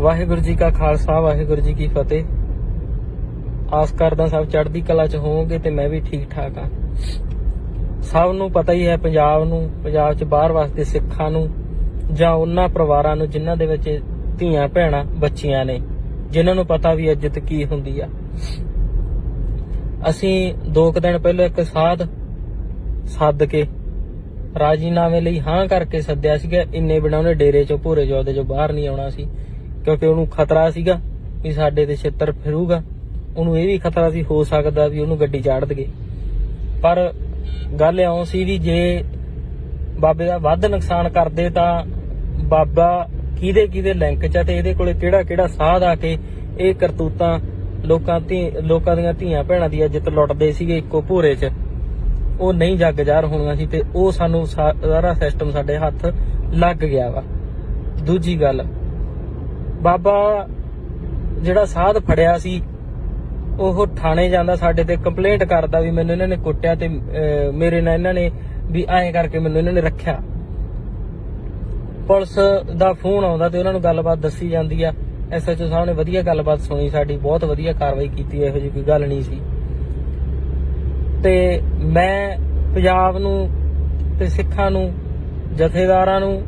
ਵਾਹਿਗੁਰੂ ਜੀ ਕਾ ਖਾਲਸਾ, ਵਾਹਿਗੁਰੂ ਜੀ ਕੀ ਫਤਿਹ। ਆਸ ਕਰਦਾ ਸਭ ਚੜ੍ਹਦੀ ਕਲਾ ਚ ਹੋਵੋਗੇ ਤੇ ਮੈਂ ਵੀ ਠੀਕ ਠਾਕ ਆ। ਸਭ ਨੂੰ ਪਤਾ ਹੀ ਹੈ ਪੰਜਾਬ ਨੂੰ, ਪੰਜਾਬ ਚ ਬਾਹਰ ਵਾਸਤੇ ਸਿੱਖਾਂ ਨੂੰ ਜਾਂ ਉਹਨਾਂ ਪਰਿਵਾਰਾਂ ਨੂੰ ਜਿਨ੍ਹਾਂ ਦੇ ਵਿੱਚ ਧੀਆਂ, ਭੈਣਾਂ, ਬੱਚੀਆਂ ਨੇ, ਜਿਨ੍ਹਾਂ ਨੂੰ ਪਤਾ ਵੀ ਇੱਜ਼ਤ ਕੀ ਹੁੰਦੀ ਆ। ਅਸੀਂ ਦੋ ਕੁ ਦਿਨ ਪਹਿਲਾਂ ਇੱਕ ਸਾਧ ਸੱਦ ਕੇ ਰਾਜੀਨਾਮੇ ਲਈ ਹਾਂ ਕਰਕੇ ਸੱਦਿਆ ਸੀਗਾ, ਇੰਨੇ ਬਿਨਾਂ ਉਹਨੇ ਡੇਰੇ ਚੋਂ ਭੂਰੇ ਜੋਦੇ ਚੋਂ ਬਾਹਰ ਨਹੀਂ ਆਉਣਾ ਸੀ। ਕਿਉਂਕਿ ਉਹਨੂੰ ਖਤਰਾ ਸੀਗਾ ਵੀ ਸਾਡੇ ਤੇ ਛਿੱਤਰ ਫਿਰੂਗਾ। ਉਹਨੂੰ ਇਹ ਵੀ ਖਤਰਾ ਸੀ, ਹੋ ਸਕਦਾ ਵੀ ਉਹਨੂੰ ਗੱਡੀ ਚਾੜ ਦਗੇ ਪਰ ਗੱਲ ਇਉਂ ਸੀ ਵੀ ਜੇ ਬਾਬੇ ਦਾ ਵੱਧ ਨੁਕਸਾਨ ਕਰਦੇ ਤਾਂ ਬਾਬਾ ਕਿਹਦੇ ਕਿਹਦੇ ਲਿੰਕ ਚ ਆ ਤੇ ਇਹਦੇ ਕੋਲੇ ਕਿਹੜਾ ਕਿਹੜਾ ਸਾਧ ਆ ਕੇ ਇਹ ਕਰਤੂਤਾਂ ਲੋਕਾਂ ਧੀ, ਲੋਕਾਂ ਦੀਆਂ ਧੀਆਂ ਭੈਣਾਂ ਦੀ ਇੱਜ਼ਤ ਲੁੱਟਦੇ ਸੀਗੇ ਇੱਕੋ ਭੂਰੇ 'ਚ। ਉਹ ਨਹੀਂ ਜੱਗ ਜ਼ਾਹਰ ਹੋਣੀਆਂ ਸੀ ਤੇ ਉਹ ਸਾਨੂੰ ਸਾ- ਸਾਰਾ ਸਿਸਟਮ ਸਾਡੇ ਹੱਥ ਲੱਗ ਗਿਆ ਵਾ। ਦੂਜੀ ਗੱਲ ਬਾਬਾ ਜਿਹੜਾ ਸਾਧ ਫੜਿਆ ਸੀ, ਉਹ ਥਾਣੇ ਜਾਂਦਾ ਸਾਡੇ ਤੇ ਕੰਪਲੇਂਟ ਕਰਦਾ ਵੀ ਮੈਨੂੰ ਇਹਨਾਂ ਨੇ ਕੁੱਟਿਆ ਤੇ ਮੇਰੇ ਨਾਲ ਇਹਨਾਂ ਨੇ ਵੀ ਐਂ ਕਰਕੇ ਮੈਨੂੰ ਇਹਨਾਂ ਨੇ ਰੱਖਿਆ। ਪੁਲਿਸ ਦਾ ਫੋਨ ਆਉਂਦਾ ਤੇ ਉਹਨਾਂ ਨੂੰ ਗੱਲਬਾਤ ਦੱਸੀ ਜਾਂਦੀ ਆ। ਐਸਐਚਓ ਸਾਹਿਬ ਨੇ ਵਧੀਆ ਗੱਲਬਾਤ ਸੁਣੀ ਸਾਡੀ, ਬਹੁਤ ਵਧੀਆ ਕਾਰਵਾਈ ਕੀਤੀ, ਇਹੋ ਜਿਹੀ ਕੋਈ ਗੱਲ ਨਹੀਂ ਸੀ। ਤੇ ਮੈਂ ਪੰਜਾਬ ਨੂੰ ਤੇ ਸਿੱਖਾਂ ਨੂੰ, ਜਥੇਦਾਰਾਂ ਨੂੰ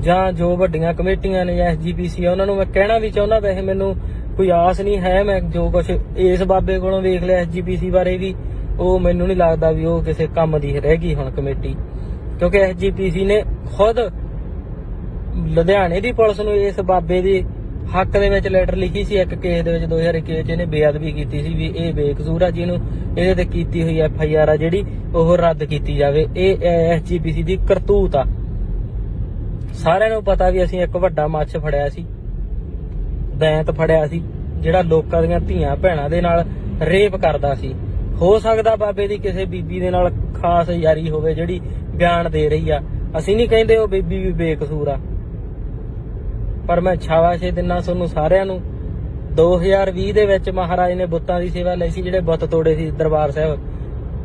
ਜਾਂ ਜੋ ਵੱਡੀਆਂ ਕਮੇਟੀਆਂ ਨੇ ਜਾਂ ਐਸਜੀਪੀਸੀ ਆ, ਉਹਨਾਂ ਨੂੰ ਮੈਂ ਕਹਿਣਾ ਵੀ ਚਾਹੁੰਦਾ ਵੈਸੇ ਮੈਨੂੰ ਕੋਈ ਆਸ ਨਹੀਂ ਹੈ, ਮੈਂ ਜੋ ਕੁਝ ਇਸ ਬਾਬੇ ਕੋਲੋਂ ਵੇਖ ਲਿਆ ਐਸਜੀਪੀਸੀ ਬਾਰੇ ਵੀ, ਉਹ ਮੈਨੂੰ ਨਹੀਂ ਲੱਗਦਾ ਵੀ ਉਹ ਕਿਸੇ ਕੰਮ ਦੀ ਰਹਿ ਗਈ ਹੁਣ ਕਮੇਟੀ। ਕਿਉਂਕਿ ਐਸਜੀਪੀਸੀ ਨੇ ਖੁਦ ਲੁਧਿਆਣੇ ਦੀ ਪੁਲਿਸ ਨੂੰ ਇਸ ਬਾਬੇ ਦੇ ਹੱਕ ਦੇ ਵਿੱਚ ਲੈਟਰ ਲਿਖੀ ਸੀ, ਇੱਕ ਕੇਸ ਦੇ ਵਿੱਚ 2021 ਚ ਇਹਨੇ ਬੇਅਦਬੀ ਕੀਤੀ ਸੀ ਵੀ ਇਹ ਬੇਕਸੂਰ ਆ ਜਿਹਨੂੰ ਇਹਦੇ ਤੇ ਕੀਤੀ ਹੋਈ ਐਫ ਆਈ ਆਰ ਆ ਜਿਹੜੀ ਉਹ ਰੱਦ ਕੀਤੀ ਜਾਵੇ। ਇਹ ਐਸਜੀਪੀਸੀ ਦੀ ਕਰਤੂਤ ਆ। ਸਾਰਿਆਂ ਨੂੰ ਪਤਾ ਵੀ ਅਸੀਂ ਇੱਕ ਵੱਡਾ ਮੱਛ ਫੜਿਆ ਸੀ। ਦੈਂਤ ਫੜਿਆ ਸੀ, ਜਿਹੜਾ ਲੋਕਾਂ ਦੀਆਂ ਧੀਆਂ ਭੈਣਾਂ ਦੇ ਨਾਲ ਰੇਪ ਕਰਦਾ ਸੀ। ਹੋ ਸਕਦਾ ਬਾਬੇ ਦੀ ਕਿਸੇ ਬੀਬੀ ਦੇ ਨਾਲ ਖਾਸ ਯਾਰੀ ਹੋਵੇ ਜਿਹੜੀ ਬਿਆਨ ਦੇ ਰਹੀ ਆ। ਅਸੀਂ ਨਹੀਂ ਕਹਿੰਦੇ ਉਹ ਬੀਬੀ ਵੀ ਬੇਕਸੂਰ ਆ। ਪਰ ਮੈਂ ਛਾਵਾਸ਼ੇ ਦਿਨਾਂ ਤੁਹਾਨੂੰ ਸਾਰਿਆਂ ਨੂੰ। 2020 ਦੇ ਵਿੱਚ ਮਹਾਰਾਜ ਨੇ ਬੁੱਤਾਂ ਦੀ ਸੇਵਾ ਲਈ ਸੀ, ਜਿਹੜੇ ਬੁੱਤ ਤੋੜੇ ਸੀ ਦਰਬਾਰ ਸਾਹਿਬ।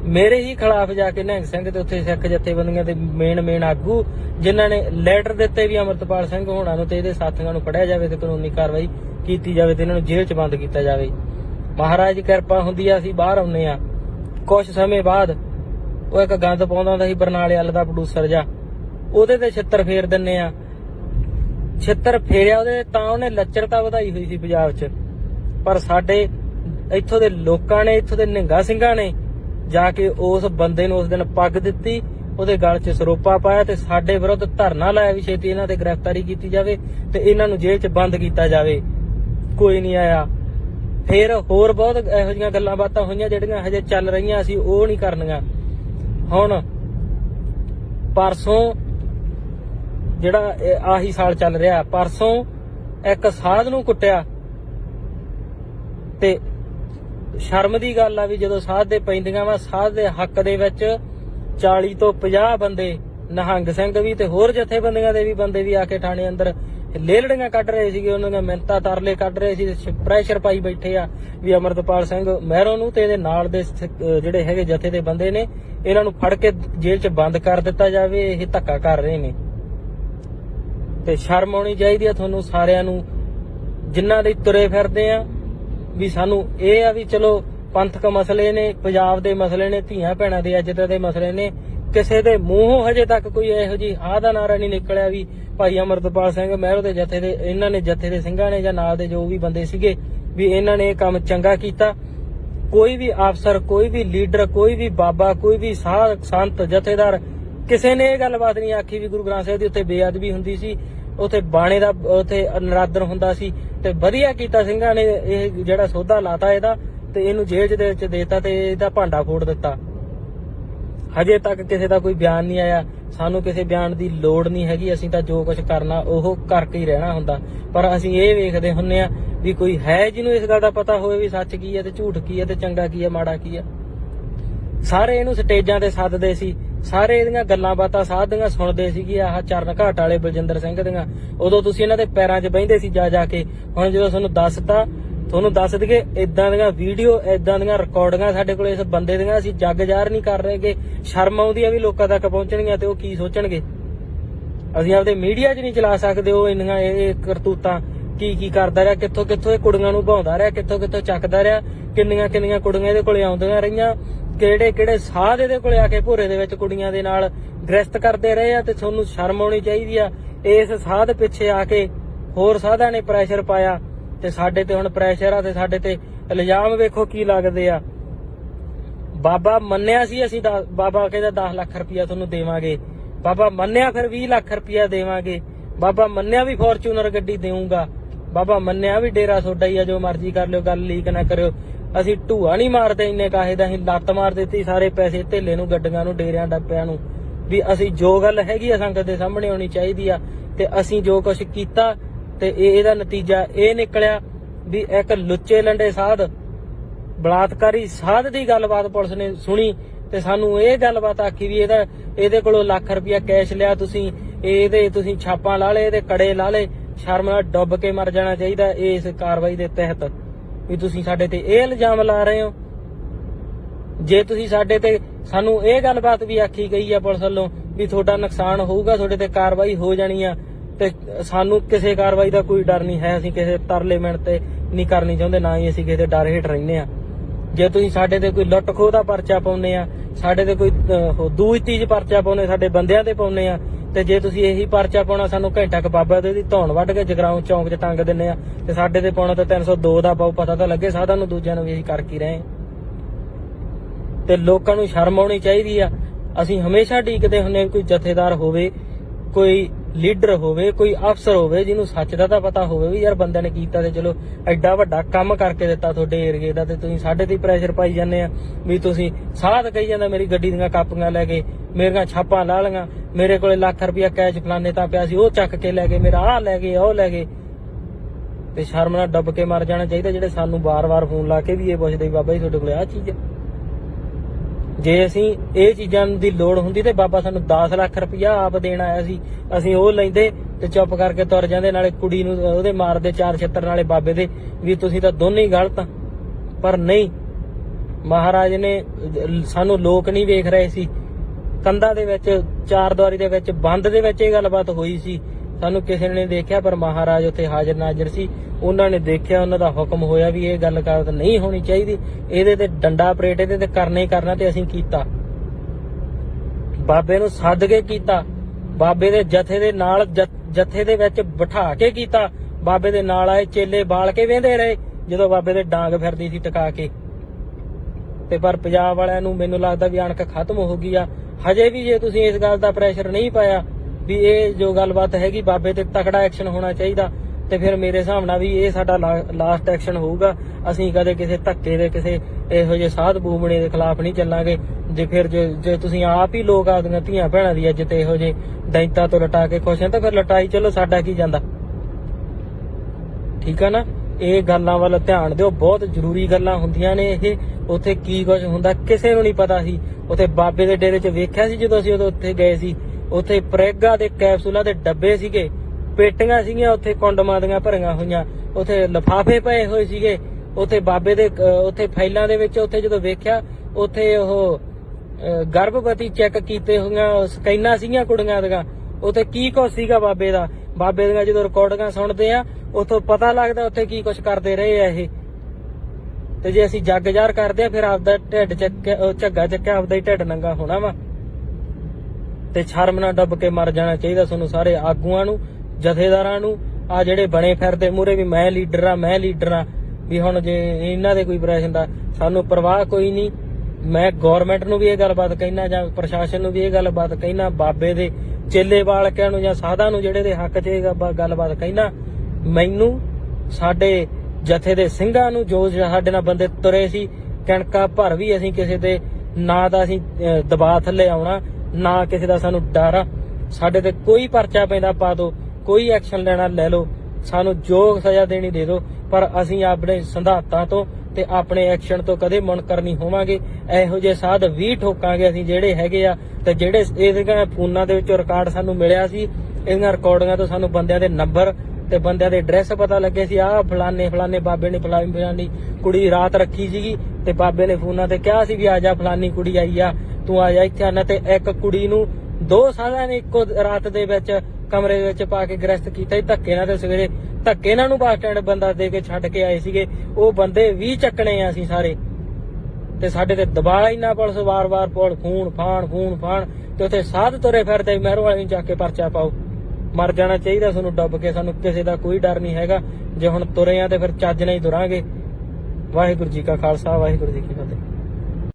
ਮੇਰੇ ਹੀ ਖਿਲਾਫ ਜਾ ਕੇ ਨਿਹੰਗ ਸਿੰਘ ਤੇ ਉੱਥੇ ਸਿੱਖ ਜਥੇਬੰਦੀਆਂ ਦੇ ਮੇਨ ਮੇਨ ਆਗੂ, ਜਿਨ੍ਹਾਂ ਨੇ ਲੈਟਰ ਦਿੱਤੇ ਵੀ ਅਮਰਤਪਾਲ ਸਿੰਘ ਹੋਣਾ ਨੂੰ ਤੇ ਇਹਦੇ ਸਾਥੀਆਂ ਨੂੰ ਫੜਿਆ ਜਾਵੇ ਤੇ ਕਾਨੂੰਨੀ ਕਾਰਵਾਈ ਕੀਤੀ ਜਾਵੇ ਤੇ ਇਹਨਾਂ ਨੂੰ ਜੇਲ੍ਹ 'ਚ ਬੰਦ ਕੀਤਾ ਜਾਵੇ। ਮਹਾਰਾਜ ਦੀ ਕਿਰਪਾ ਹੁੰਦੀ ਆ, ਅਸੀਂ ਬਾਹਰ ਆਉਂਦੇ ਆ। ਕੁਝ ਸਮੇਂ ਬਾਅਦ ਉਹ ਇੱਕ ਗੰਦ ਪਾਉਂਦਾ ਹੁੰਦਾ ਸੀ, ਬਰਨਾਲੇ ਵਾਲੇ ਦਾ ਪ੍ਰੋਡਿਊਸਰ ਜਾ ਉਹਦੇ ਤੇ ਛਿੱਤਰ ਫੇਰ ਦਿੰਨੇ ਆ। ਛਿੱਤਰ ਫੇਰਿਆ ਉਹਦੇ ਤਾਂ ਉਹਨੇ ਲੱਚਰਤਾ ਵਧਾਈ ਹੋਈ ਸੀ ਪੰਜਾਬ 'ਚ। ਪਰ ਸਾਡੇ ਇੱਥੋਂ ਦੇ ਲੋਕਾਂ ਨੇ, ਇੱਥੋਂ ਦੇ ਨਿਹੰਗਾ ਸਿੰਘਾਂ ਨੇ ਜਾ ਕੇ ਉਸ ਬੰਦੇ ਨੂੰ ਉਸ ਦਿਨ ਪੱਗ ਦਿੱਤੀ, ਉਹਦੇ ਗਲ 'ਚ ਸਰੋਪਾ ਪਾਇਆ ਤੇ ਸਾਡੇ ਵਿਰੁੱਧ ਧਰਨਾ ਲਾਇਆ ਵੀ ਛੇਤੀ ਇਹਨਾਂ ਤੇ ਗ੍ਰਿਫਤਾਰੀ ਕੀਤੀ ਜਾਵੇ ਤੇ ਇਹਨਾਂ ਨੂੰ ਜੇਲ੍ਹ 'ਚ ਬੰਦ ਕੀਤਾ ਜਾਵੇ। ਕੋਈ ਨਹੀਂ ਆਇਆ। ਫਿਰ ਹੋਰ ਬਹੁਤ ਇਹੋ ਜਿਹੀਆਂ ਗੱਲਾਂ ਬਾਤਾਂ ਹੋਈਆਂ ਜਿਹੜੀਆਂ ਹਜੇ ਚੱਲ ਰਹੀਆਂ ਸੀ ਉਹ ਨਹੀਂ ਕਰਨੀਆਂ। ਹੁਣ ਪਰਸੋਂ ਜਿਹੜਾ ਆਹੀ ਸਾਲ ਚੱਲ ਰਿਹਾ, ਪਰਸੋਂ ਇੱਕ ਸਾਧ ਨੂੰ ਕੁੱਟਿਆ ਤੇ ਸ਼ਰਮ ਦੀ ਗੱਲ ਆ ਵੀ ਜਦੋਂ ਸਾਧ ਦੇ ਪੈਂਦੀਆਂ ਵਾ ਸਾਧ ਦੇ ਹੱਕ ਦੇ ਵਿੱਚ 40 ਤੋਂ 50 ਬੰਦੇ, ਨਹੰਗ ਸਿੰਘ ਵੀ ਤੇ ਹੋਰ ਜਥੇਬੰਦੀਆਂ ਦੇ ਵੀ ਬੰਦੇ ਵੀ ਆ ਕੇ ਥਾਣੇ ਅੰਦਰ ਲੇਲੜੀਆਂ ਕੱਢ ਰਹੇ ਸੀਗੇ, ਉਹਨਾਂ ਦੀਆਂ ਮਿੰਤਾ ਤਰਲੇ ਕੱਢ ਰਹੇ ਸੀ ਪ੍ਰੈਸ਼ਰ ਪਾਈ ਬੈਠੇ ਆ ਵੀ ਅਮਰਤਪਾਲ ਸਿੰਘ ਮਹਿਰੋਂ ਨੂੰ ਤੇ ਇਹਦੇ ਨਾਲ ਦੇ ਜਿਹੜੇ ਹੈਗੇ ਜਥੇ ਦੇ ਬੰਦੇ ਨੇ, ਇਹਨਾਂ ਨੂੰ ਫੜ ਕੇ ਜੇਲ੍ਹ 'ਚ ਬੰਦ ਕਰ ਦਿੱਤਾ ਜਾਵੇ, ਇਹ ਧੱਕਾ ਕਰ ਰਹੇ ਨੇ। ਤੇ ਸ਼ਰਮ ਆਉਣੀ ਚਾਹੀਦੀ ਆ ਤੁਹਾਨੂੰ ਸਾਰਿਆਂ ਨੂੰ ਜਿਨ੍ਹਾਂ ਦੇ ਤੁਰੇ ਫਿਰਦੇ ਆ ਵੀ ਸਾਨੂੰ ਇਹ ਆ ਵੀ ਚਲੋ ਪੰਥਕ ਮਸਲੇ ਨੇ, ਪੰਜਾਬ ਦੇ ਮਸਲੇ ਨੇ, ਧੀਆਂ ਭੈਣਾਂ ਦੇ ਇੱਜ਼ਤ ਦੇ ਮਸਲੇ ਨੇ, ਕਿਸੇ ਦੇ ਮੂੰਹੋਂ ਹਜੇ ਤੱਕ ਕੋਈ ਇਹੋ ਜੀ ਆਹ ਦਾ ਨਾਰਾ ਨਹੀਂ ਨਿਕਲਿਆ ਵੀ ਭਾਈ ਅਮਰਤਪਾਲ ਸਿੰਘ ਮਹਿਰੋ ਦੇ ਜਥੇ ਦੇ, ਇਹਨਾਂ ਨੇ ਜਥੇ ਦੇ ਸਿੰਘਾਂ ਨੇ ਜਾਂ ਨਾਲ ਦੇ ਜੋ ਵੀ ਬੰਦੇ ਸੀਗੇ ਵੀ ਇਹਨਾਂ ਨੇ ਇਹ ਕੰਮ ਚੰਗਾ ਕੀਤਾ। ਕੋਈ ਵੀ ਅਫਸਰ, ਕੋਈ ਵੀ ਲੀਡਰ, ਕੋਈ ਵੀ ਬਾਬਾ, ਕੋਈ ਵੀ ਸਾਧ ਸੰਤ ਜਥੇਦਾਰ, ਕਿਸੇ ਨੇ ਇਹ ਗੱਲਬਾਤ ਨਹੀਂ ਆਖੀ ਵੀ ਗੁਰੂ ਗ੍ਰੰਥ ਸਾਹਿਬ ਦੀ ਉੱਥੇ ਬੇਅਦਬੀ ਹੁੰਦੀ ਸੀ। ਉਥੇ ਬਾਣੇ ਦਾ, ਉੱਥੇ ਨਰਾਦਰ ਹੁੰਦਾ ਸੀ ਤੇ ਵਧੀਆ ਕੀਤਾ ਸਿੰਘਾਂ ਨੇ ਇਹ ਜਿਹੜਾ ਸੌਦਾ ਲਾਤਾ ਇਹਦਾ ਤੇ ਇਹਨੂੰ ਜੇਲ੍ਹ ਦੇ ਵਿੱਚ ਦੇਤਾ ਤੇ ਇਹਦਾ ਭਾਂਡਾ ਫੋੜ ਦਿੱਤਾ। ਹਜੇ ਤੱਕ ਕਿਸੇ ਦਾ ਕੋਈ ਬਿਆਨ ਨਹੀਂ ਆਇਆ। ਸਾਨੂੰ ਕਿਸੇ ਬਿਆਨ ਦੀ ਲੋੜ ਨਹੀਂ ਹੈਗੀ। ਅਸੀਂ ਤਾਂ ਜੋ ਕੁਝ ਕਰਨਾ, ਉਹ ਕਰਕੇ ਹੀ ਰਹਿਣਾ ਹੁੰਦਾ। ਪਰ ਅਸੀਂ ਇਹ ਵੇਖਦੇ ਹੁੰਨੇ ਆ ਵੀ ਕੋਈ ਹੈ ਜਿਹਨੂੰ ਇਸ ਗੱਲ ਦਾ ਪਤਾ ਹੋਵੇ ਵੀ ਸੱਚ ਕੀ ਹੈ ਤੇ ਝੂਠ ਕੀ ਹੈ ਤੇ ਚੰਗਾ ਕੀ ਹੈ, ਮਾੜਾ ਕੀ ਹੈ। ਸਾਰੇ ਇਹਨੂੰ ਸਟੇਜਾਂ ਤੇ ਸੱਦਦੇ ਸੀ। ਸਾਰੇ ਇਹਦੀਆਂ ਗੱਲਾਂ ਬਾਤਾਂ ਸਾਧਦੀਆਂ ਸੁਣਦੇ ਸੀਗੇ, ਆਹ ਚਰਨ ਘਾਟ ਵਾਲੇ ਬਲਜਿੰਦਰ ਸਿੰਘ ਦੀਆਂ। ਉਦੋਂ ਤੁਸੀਂ ਇਹਨਾਂ ਦੇ ਪੈਰਾਂ 'ਚ ਬਹਿੰਦੇ ਸੀ ਜਾ ਜਾ ਕੇ। ਹੁਣ ਜਦੋਂ ਤੁਹਾਨੂੰ ਦੱਸਤਾ, ਤੁਹਾਨੂੰ ਦੱਸ ਦਈਏ ਇਦਾਂ ਦੀਆਂ ਵੀਡੀਓ ਇਦਾਂ ਦੀਆਂ ਰਿਕਾਰਡਿੰਗਾਂ ਸਾਡੇ ਕੋਲ ਇਸ ਬੰਦੇ ਦੀਆਂ, ਅਸੀਂ ਜੱਗ ਜ਼ਾਹਰ ਨਹੀਂ ਕਰ ਰਹੇਗੇ ਸ਼ਰਮ ਆਉਂਦੀ ਆ ਵੀ ਲੋਕਾਂ ਤੱਕ ਪਹੁੰਚਣਗੀਆਂ ਤੇ ਉਹ ਕੀ ਸੋਚਣਗੇ। ਅਸੀਂ ਆਪਦੇ ਮੀਡੀਆ 'ਚ ਨਹੀਂ ਚਲਾ ਸਕਦੇ ਉਹ ਇੰਨੀਆਂ ਇਹ ਇਹ ਕਰਤੂਤਾਂ, ਕੀ ਕੀ ਕਰਦਾ ਰਿਹਾ, ਕਿੱਥੋਂ ਕਿੱਥੋਂ ਇਹ ਕੁੜੀਆਂ ਨੂੰ ਭਾਉਂਦਾ ਰਿਹਾ, ਕਿੱਥੋਂ ਕਿੱਥੋਂ ਚੱਕਦਾ ਰਿਹਾ, ਕਿੰਨੀਆਂ ਕਿੰਨੀਆਂ ਕੁੜੀਆਂ ਇਹਦੇ ਕੋਲੇ ਆਉਂਦੀਆਂ ਰਹੀਆਂ। ਕਿਹੜੇ ਕਿਹੜੇ ਸਾਧ ਇਹਦੇ ਕੋਲੇ ਆ ਕੇ ਭੋਰੇ ਦੇ ਵਿੱਚ ਕੁੜੀਆਂ ਦੇ ਨਾਲ ਗ੍ਰਸਤ ਕਰਦੇ ਰਹੇ ਆ ਤੇ ਤੁਹਾਨੂੰ ਸ਼ਰਮ ਆਉਣੀ ਚਾਹੀਦੀ ਆ। ਇਸ ਸਾਧ ਪਿੱਛੇ ਆ ਕੇ ਹੋਰ ਸਾਧਾਂ ਨੇ ਪ੍ਰੈਸ਼ਰ ਪਾਇਆ ਤੇ ਸਾਡੇ ਤੇ ਹੁਣ ਪ੍ਰੈਸ਼ਰ ਆ ਤੇ ਸਾਡੇ ਤੇ ਇਲਜ਼ਾਮ ਵੇਖੋ ਕੀ ਲੱਗਦੇ ਆ। ਬਾਬਾ ਮੰਨਿਆ ਸੀ ਅਸੀਂ ਬਾਬਾ ਕਹਿੰਦਾ 10 ਲੱਖ ਰੁਪਇਆ ਤੁਹਾਨੂੰ ਦੇਵਾਂਗੇ। ਬਾਬਾ ਮੰਨਿਆ ਫਿਰ 20 ਲੱਖ ਰੁਪਇਆ ਦੇਵਾਂਗੇ। ਬਾਬਾ ਮੰਨਿਆ ਵੀ ਫੋਰਚੂਨਰ ਗੱਡੀ ਦੇਵਾਂਗਾ ਬਾਬਾ ਮੰਨਿਆ ਵੀ ਡੇਰਾ ਸੋਡਾ ਹੀ ਆ, ਜੋ ਮਰਜ਼ੀ ਕਰ ਲਿਓ, ਗੱਲ ਲੀਕ ਨਾ ਕਰਿਓ। ਅਸੀਂ ਢੂਆ ਨਹੀਂ ਮਾਰਦੇ ਇੰਨੇ ਕਾਹੇ ਦਾ, ਅਸੀਂ ਲੱਤ ਮਾਰ ਦਿੱਤੀ ਸਾਰੇ ਪੈਸੇ ਧੇਲੇ ਨੂੰ, ਗੱਡੀਆਂ ਨੂੰ, ਡੇਰਿਆਂ, ਡੱਬਿਆਂ ਨੂੰ। ਵੀ ਅਸੀਂ ਜੋ ਗੱਲ ਹੈਗੀ ਆ ਸੰਗਤ ਦੇ ਸਾਹਮਣੇ ਆਉਣੀ ਚਾਹੀਦੀ ਆ, ਤੇ ਅਸੀਂ ਜੋ ਕੁਝ ਕੀਤਾ, ਤੇ ਇਹ ਇਹਦਾ ਨਤੀਜਾ ਇਹ ਨਿਕਲਿਆ ਵੀ ਇੱਕ ਲੁੱਚੇ ਲੰਡੇ ਸਾਧ, ਬਲਾਤਕਾਰੀ ਸਾਧ ਦੀ ਗੱਲਬਾਤ ਪੁਲਿਸ ਨੇ ਸੁਣੀ, ਤੇ ਸਾਨੂੰ ਇਹ ਗੱਲਬਾਤ ਆਖੀ ਵੀ ਇਹਦਾ ਇਹਦੇ ਕੋਲੋਂ ਲੱਖ ਰੁਪਇਆ ਕੈਸ਼ ਲਿਆ ਤੁਸੀਂ, ਇਹਦੇ ਤੁਸੀਂ ਛਾਪਾਂ ਲਾ ਲਏ, ਇਹਦੇ ਕੜੇ ਲਾ ਲਏ, ਸ਼ਰਮ ਨਾਲ ਡੁੱਬ ਕੇ ਮਰ ਜਾਣਾ ਚਾਹੀਦਾ ਇਸ ਕਾਰਵਾਈ ਦੇ ਤਹਿਤ। ਵੀ ਤੁਸੀਂ ਸਾਡੇ ਤੇ ਇਹ ਇਲਜ਼ਾਮ ਲਾ ਰਹੇ ਹੋ। ਜੇ ਤੁਸੀਂ ਸਾਡੇ ਤੇ ਸਾਨੂੰ ਇਹ ਗੱਲਬਾਤ ਵੀ ਆਖੀ ਗਈ ਆ ਪੁਲਿਸ ਵੱਲੋਂ ਵੀ ਤੁਹਾਡਾ ਨੁਕਸਾਨ ਹੋਊਗਾ ਤੁਹਾਡੇ ਤੇ ਕਾਰਵਾਈ ਹੋ ਜਾਣੀ ਆ ਤੇ ਸਾਨੂੰ ਕਿਸੇ ਕਾਰਵਾਈ ਦਾ ਕੋਈ ਡਰ ਨਹੀਂ ਹੈ ਅਸੀਂ ਕਿਸੇ ਤਰਲੇ ਮਿੰਟ ਤੇ ਨਹੀਂ ਕਰਨੀ ਚਾਹੁੰਦੇ ਨਾ ਹੀ ਅਸੀਂ ਕਿਸੇ ਦੇ ਡਰ ਹੇਠ ਰਹਿੰਦੇ ਆ। ਜੇ ਤੁਸੀਂ ਸਾਡੇ ਤੇ ਕੋਈ ਲੁੱਟ ਖੋਹ ਦਾ ਪਰਚਾ ਪਾਉਂਦੇ ਆ ਸਾਡੇ ਤੇ ਕੋਈ ਅਹ, ਦੂਜ ਤੀਜ ਪਰਚਾ ਪਾਉਂਦੇ ਸਾਡੇ ਬੰਦਿਆਂ ਤੇ ਪਾਉਂਦੇ ਆ ਤੇ ਜੇ ਤੁਸੀਂ ਇਹੀ ਪਰਚਾ ਪਾਉਣਾ ਸਾਨੂੰ ਘੰਟਾ ਕ ਬਾਬਾ ਦੇ ਦੀ ਧੌਣ ਵੱਢ ਕੇ ਜਗਰਾਉਂ ਚੌਂਕ 'ਚ ਟੰਗ ਦਿੰਨੇ ਆ ਤੇ ਸਾਡੇ ਤੇ ਪਾਉਣਾ ਤਾਂ 302 ਦਾ ਪਾਉ ਪਤਾ ਤਾਂ ਲੱਗੇ, ਸਾਧਾਂ ਨੂੰ ਦੂਜਿਆਂ ਨੂੰ ਵੀ ਅਸੀਂ ਕਰ ਕੀ ਰਹੇ ਤੇ ਲੋਕਾਂ ਨੂੰ ਸ਼ਰਮ ਆਉਣੀ ਚਾਹੀਦੀ ਆ। ਅਸੀਂ ਹਮੇਸ਼ਾ ਢੀਕਦੇ ਹੁੰਨੇ ਕੋਈ ਜਥੇਦਾਰ ਹੋਵੇ, ਕੋਈ ਲੀਡਰ ਹੋਵੇ, ਕੋਈ ਅਫਸਰ ਹੋਵੇ, ਜਿਹਨੂੰ ਸੱਚ ਦਾ ਤਾਂ ਪਤਾ ਹੋਵੇ ਵੀ ਯਾਰ ਬੰਦੇ ਨੇ ਕੀਤਾ ਤੇ ਚਲੋ ਐਡਾ ਵੱਡਾ ਕੰਮ ਕਰਕੇ ਦਿੱਤਾ ਤੁਹਾਡੇ ਏਰੀਏ ਦਾ ਤੇ ਤੁਸੀਂ ਸਾਡੇ ਤੇ ਪ੍ਰੈਸ਼ਰ ਪਾਈ ਜਾਂਦੇ ਆ ਵੀ ਤੁਸੀਂ ਸਾਧ ਕਹੀ ਜਾਂਦਾ ਮੇਰੀ ਗੱਡੀ ਦੀਆਂ ਕਾਪੀਆਂ ਲੈ ਕੇ, ਮੇਰੀਆਂ ਛਾਪਾਂ ਲਾ ਲਈਆਂ, ਮੇਰੇ ਕੋਲੇ ਲੱਖ ਰੁਪਇਆ ਕੈਸ਼ ਫਲਾਣੇ ਤਾਂ ਪਿਆ ਸੀ, ਉਹ ਚੱਕ ਕੇ ਲੈ ਗਏ, ਮੇਰਾ ਆਹ ਲੈ ਗਏ, ਉਹ ਲੈ ਗਏ। ਤੇ ਸ਼ਰਮ ਨਾਲ ਡੱਬ ਕੇ ਮਰ ਜਾਣਾ ਚਾਹੀਦਾ ਜਿਹੜੇ ਸਾਨੂੰ ਬਾਰ-ਬਾਰ ਫੋਨ ਲਾ ਕੇ ਵੀ ਇਹ ਪੁੱਛਦੇ ਬਾਬਾ ਜੀ ਤੁਹਾਡੇ ਕੋਲੇ ਆਹ ਚੀਜ਼ ਹੈ ਜੇ ਅਸੀਂ ਇਹ ਚੀਜ਼ਾਂ ਦੀ ਲੋੜ ਹੁੰਦੀ ਤੇ ਬਾਬਾ ਸਾਨੂੰ 10 ਲੱਖ ਰੁਪਇਆ ਆਪ ਦੇਣ ਆਇਆ ਸੀ, ਅਸੀਂ ਉਹ ਲੈਂਦੇ ਤੇ ਚੁੱਪ ਕਰਕੇ ਤੁਰ ਜਾਂਦੇ, ਨਾਲੇ ਕੁੜੀ ਨੂੰ ਉਹਦੇ ਮਾਰਦੇ, ਚਾਰ ਛੱਤਰ ਨਾਲੇ ਬਾਬੇ ਦੇ, ਵੀ ਤੁਸੀਂ ਤਾਂ ਦੋਨੇ ਹੀ ਗਲਤ ਆ। ਪਰ ਨਹੀਂ, ਮਹਾਰਾਜ ਨੇ ਸਾਨੂੰ ਲੋਕ ਨਹੀਂ ਵੇਖ ਰਹੇ ਸੀ। ਕੰਧਾਂ ਦੇ ਵਿੱਚ ਚਾਰ ਦੁਆਰੀ ਦੇ ਵਿੱਚ, ਬੰਦ ਦੇ ਵਿੱਚ ਇਹ ਗੱਲਬਾਤ ਹੋਈ ਸੀ। ਸਾਨੂੰ ਕਿਸੇ ਨੇ ਨਹੀਂ ਦੇਖਿਆ, ਪਰ ਮਹਾਰਾਜ ਉੱਥੇ ਹਾਜ਼ਰ ਨਾਜ਼ਰ ਸੀ। ਉਹਨਾਂ ਨੇ ਦੇਖਿਆ, ਉਹਨਾਂ ਦਾ ਹੁਕਮ ਹੋਇਆ ਵੀ ਇਹ ਗੱਲ ਕਰਤ ਨਹੀਂ ਹੋਣੀ ਚਾਹੀਦੀ। ਇਹਦੇ ਤੇ ਡੰਡਾ ਪਰੇਟ, ਇਹਦੇ ਤੇ ਕਰਨਾ ਹੀ ਕਰਨਾ ਤੇ ਅਸੀਂ ਕੀਤਾ। ਬਾਬੇ ਨੂੰ ਸੱਦ ਕੇ ਕੀਤਾ। ਬਾਬੇ ਦੇ ਜਥੇ ਦੇ ਨਾਲ ਜਥੇ ਦੇ ਵਿੱਚ ਬਿਠਾ ਕੇ ਕੀਤਾ। ਬਾਬੇ ਦੇ ਨਾਲ ਆਏ, ਚੇਲੇ ਬਾਲ ਕੇ ਵੇਂਦੇ ਰਹੇ, ਜਦੋਂ ਬਾਬੇ ਦੇ ਡਾਂਗ ਫਿਰਦੀ ਸੀ ਟਿਕਾ ਕੇ। ਤੇ ਪਰ ਪੰਜਾਬ ਵਾਲਿਆਂ ਨੂੰ ਮੈਨੂੰ ਲੱਗਦਾ ਵੀ ਅਣਖ ਖਤਮ ਹੋ ਗਈ ਆ। ਹਜੇ ਵੀ ਜੇ ਤੁਸੀਂ ਇਸ ਗੱਲ ਦਾ ਪ੍ਰੈਸ਼ਰ ਨਹੀਂ ਪਾਇਆ ਵੀ ਇਹ ਜੋ ਗੱਲਬਾਤ ਹੈਗੀ, ਬਾਬੇ ਤੇ ਤਕੜਾ ਐਕਸ਼ਨ ਹੋਣਾ ਚਾਹੀਦਾ ਤੇ ਫਿਰ ਮੇਰੇ ਹਿਸਾਬ ਨਾਲ ਵੀ ਇਹ ਸਾਡਾ ਲਾਸਟ ਐਕਸ਼ਨ ਹੋਊਗਾ। ਅਸੀਂ ਕਦੇ ਕਿਸੇ ਧੱਕੇ ਦੇ, ਕਿਸੇ ਇਹੋ ਜਿਹੇ ਸਾਧ ਬੂਮਣੇ ਦੇ ਖਿਲਾਫ ਨਹੀਂ ਚੱਲਾਂਗੇ। ਜੇ ਫਿਰ ਜੇ ਤੁਸੀਂ ਆਪ ਹੀ ਲੋਕ ਆਪਦੀਆਂ ਧੀਆਂ ਭੈਣਾਂ ਦੀ ਇੱਜ਼ਤ ਇਹੋ ਜਿਹੇ ਦੈਂਤਾਂ ਤੋਂ ਲਟਾ ਕੇ ਖੁਸ਼ ਹਾਂ ਤਾਂ ਫਿਰ ਲਟਾਈ ਚਲੋ, ਸਾਡਾ ਕੀ ਜਾਂਦਾ? ਠੀਕ ਆ ਨਾ? ਇਹ ਗੱਲਾਂ ਵੱਲ ਧਿਆਨ ਦਿਓ, ਬਹੁਤ ਜ਼ਰੂਰੀ ਗੱਲਾਂ ਹੁੰਦੀਆਂ ਨੇ ਇਹ। ਉੱਥੇ ਕੀ ਕੁਝ ਹੁੰਦਾ, ਕਿਸੇ ਨੂੰ ਨਹੀਂ ਪਤਾ ਸੀ। ਉੱਥੇ ਬਾਬੇ ਦੇ ਡੇਰੇ 'ਚ ਵੇਖਿਆ ਸੀ ਜਦੋਂ ਅਸੀਂ ਉਦੋਂ ਉੱਥੇ ਗਏ ਸੀ? ਉੱਥੇ ਪ੍ਰੈਗਾ ਦੇ ਕੈਪਸੂਲਾਂ ਦੇ ਡੱਬੇ ਸੀਗੇ, ਪੇਟੀਆਂ ਸੀਗੀਆਂ, ਉੱਥੇ ਕੁੰਡਮਾਂ ਦੀਆਂ ਭਰੀਆਂ ਹੋਈਆਂ। ਉੱਥੇ ਲਫਾਫੇ ਪਏ ਹੋਏ ਸੀਗੇ। ਉੱਥੇ ਬਾਬੇ ਦੇ ਉੱਥੇ ਫਾਈਲਾਂ ਦੇ ਵਿੱਚ ਉੱਥੇ ਜਦੋਂ ਵੇਖਿਆ, ਉੱਥੇ ਉਹ ਗਰਭਵਤੀ ਚੈੱਕ ਕੀਤੇ ਹੋਈਆਂ ਸਕੈਨਾਂ ਸੀਗੀਆਂ ਕੁੜੀਆਂ ਦੀਆਂ। ਉੱਥੇ ਕੀ ਕੁਛ ਸੀਗਾ ਬਾਬੇ ਦਾ? ਬਾਬੇ ਦੀਆਂ ਜਦੋਂ ਰਿਕਾਰਡਿੰਗਾਂ ਸੁਣਦੇ ਆ, ਉੱਥੋਂ ਪਤਾ ਲੱਗਦਾ ਉੱਥੇ ਕੀ ਕੁਛ ਕਰਦੇ ਰਹੇ ਆ ਇਹ। ਤੇ ਜੇ ਅਸੀਂ ਜੱਗ ਜਾਰ ਕਰਦੇ ਆ, ਫਿਰ ਆਪਦਾ ਢਿੱਡ ਚੱਕ ਝੱਗਾ ਚੱਕਿਆ, ਆਪਦਾ ਹੀ ਢਿੱਡ ਨੰਗਾ ਹੋਣਾ ਵਾ। ਤੇ ਸ਼ਰਮ ਨਾਲ ਡੱਬ ਕੇ ਮਰ ਜਾਣਾ ਚਾਹੀਦਾ ਤੁਹਾਨੂੰ ਸਾਰੇ ਆਗੂਆਂ ਨੂੰ, ਜਥੇਦਾਰਾਂ ਨੂੰ। ਆ ਜਿਹੜੇ ਬਣੇ ਫਿਰਦੇ ਮੂਰੇ ਵੀ ਮੈਂ ਲੀਡਰ ਆ, ਮੈਂ ਲੀਡਰ ਆ। ਵੀ ਹੁਣ ਜੇ ਇਹਨਾਂ ਦੇ ਕੋਈ ਪ੍ਰੈਸ਼ਨ ਦਾ ਸਾਨੂੰ ਪਰਵਾਹ ਕੋਈ ਨਹੀਂ। ਮੈਂ ਗਵਰਨਮੈਂਟ ਨੂੰ ਵੀ ਇਹ ਗੱਲਬਾਤ ਕਹਿਣਾ ਜਾਂ ਪ੍ਰਸ਼ਾਸਨ ਨੂੰ ਵੀ ਇਹ ਗੱਲਬਾਤ ਕਹਿਣਾ ਬਾਬੇ ਦੇ ਚੇਲੇ ਵਾਲਕਿਆਂ ਨੂੰ ਜਾਂ ਸਾਧਾਂ ਨੂੰ ਜਿਹੜੇ ਦੇ ਹੱਕ 'ਚ ਇਹ ਗੱਬ- ਗੱਲਬਾਤ ਕਹਿਣਾ ਮੈਨੂੰ ਸਾਡੇ ਜਥੇ ਦੇ ਸਿੰਘਾਂ ਨੂੰ ਜੋ ਸਾਡੇ ਨਾਲ ਬੰਦੇ ਤੁਰੇ ਸੀ, ਕਣਕਾਂ ਭਰ ਵੀ ਅਸੀਂ ਕਿਸੇ ਦੇ ਨਾ ਤਾਂ ਅਸੀਂ ਦਬਾਅ ਥੱਲੇ ਆਉਣਾ ਨਾ ਕਿਸੇ ਦਾ ਸਾਨੂੰ ਡਰ ਆ। ਸਾਡੇ ਤੇ ਕੋਈ ਪਰਚਾ ਪੈਂਦਾ ਪਾ ਦਿਓ ਕੋਈ ਐਕਸ਼ਨ ਲੈਣਾ ਲੈ ਲਓ। ਸਾਨੂੰ ਜੋ ਸਜ਼ਾ ਦੇਣੀ ਦੇ ਦਿਓ ਪਰ ਅਸੀਂ ਆਪਣੇ ਸੰਧਾਤਾਂ ਤੋਂ ਤੇ ਆਪਣੇ ਐਕਸ਼ਨ ਤੋਂ ਕਦੇ ਮੁਨਕਰ ਨਹੀਂ ਹੋਵਾਂਗੇ। ਇਹੋ ਜਿਹੇ ਸਾਧ ਵੀ ਠੋਕਾਂਗੇ ਅਸੀਂ ਜਿਹੜੇ ਹੈਗੇ ਆ ਤੇ ਜਿਹੜੇ ਇਹਦੀਆਂ ਫੋਨਾਂ ਦੇ ਵਿੱਚੋਂ ਰਿਕਾਰਡ ਸਾਨੂੰ ਮਿਲਿਆ ਸੀ। ਇਹਦੀਆਂ ਰਿਕਾਰਡਿੰਗਾਂ ਤੋਂ ਸਾਨੂੰ ਬੰਦਿਆਂ ਦੇ ਨੰਬਰ ਤੇ ਬੰਦਿਆਂ ਦੇ ਐਡਰੈਸ ਪਤਾ ਲੱਗੇ ਸੀ। ਆਹ ਫਲਾਣੇ ਫਲਾਣੇ ਬਾਬੇ ਨੇ ਫਲਾਣੀ ਫਲਾਣੀ ਕੁੜੀ ਰਾਤ ਰੱਖੀ ਸੀਗੀ ਤੇ ਬਾਬੇ ਨੇ ਫੋਨਾਂ ਤੇ ਕਿਹਾ ਸੀ ਵੀ ਆ ਜਾ ਫਲਾਨੀ ਕੁੜੀ ਆਈ ਆ। ਤੂੰ ਆ ਜਾ ਇੱਥੇ ਆਣਾ ਤੇ ਇੱਕ ਕੁੜੀ ਨੂੰ ਦੋ ਸਾਲਾਂ ਨੇ ਇੱਕੋ ਰਾਤ ਦੇ ਵਿੱਚ ਕਮਰੇ ਦੇ ਵਿੱਚ ਪਾ ਕੇ ਗ੍ਰਸਤ ਕੀਤਾ ਸੀ। ਧੱਕੇ ਨਾਲ ਤੇ ਸਵੇਰੇ ਧੱਕੇ ਨਾਲ ਨੂੰ ਬੱਸ ਸਟੈਂਡ ਬੰਦਾ ਦੇ ਕੇ ਛੱਡ ਕੇ ਆਏ ਸੀਗੇ। ਉਹ ਬੰਦੇ ਵੀ ਚੱਕਣੇ ਆ ਅਸੀਂ ਸਾਰੇ। ਤੇ ਸਾਡੇ ਤੇ ਦਬਾਅ ਇੰਨਾ ਪੁਲਿਸ ਵਾਰ-ਵਾਰ, ਪੁਲ ਖੂਨ, ਫਾਨ ਖੂਨ, ਫਾਨ। ਤੇ ਉੱਥੇ ਸਾਧ ਤੁਰੇ ਫਿਰਦੇ ਮਹਿਰੋ ਵਾਲੀ ਨੂੰ ਜਾ ਕੇ ਪਰਚਾ ਪਾਓ। ਮਰ ਜਾਣਾ ਚਾਹੀਦਾ ਤੁਹਾਨੂੰ ਡੱਬ ਕੇ, ਸਾਨੂੰ ਕਿਸੇ ਦਾ ਕੋਈ ਡਰ ਨਹੀਂ ਹੈਗਾ। ਜੇ ਹੁਣ ਤੁਰੇ ਆ ਤੇ ਫਿਰ ਚੱਜ ਨਾਲ ਹੀ ਤੁਰਾਂਗੇ। ਵਾਹਿਗੁਰੂ ਜੀ ਕਾ ਖਾਲਸਾ, ਵਾਹਿਗੁਰੂ ਜੀ ਕੀ ਫਤਿਹ।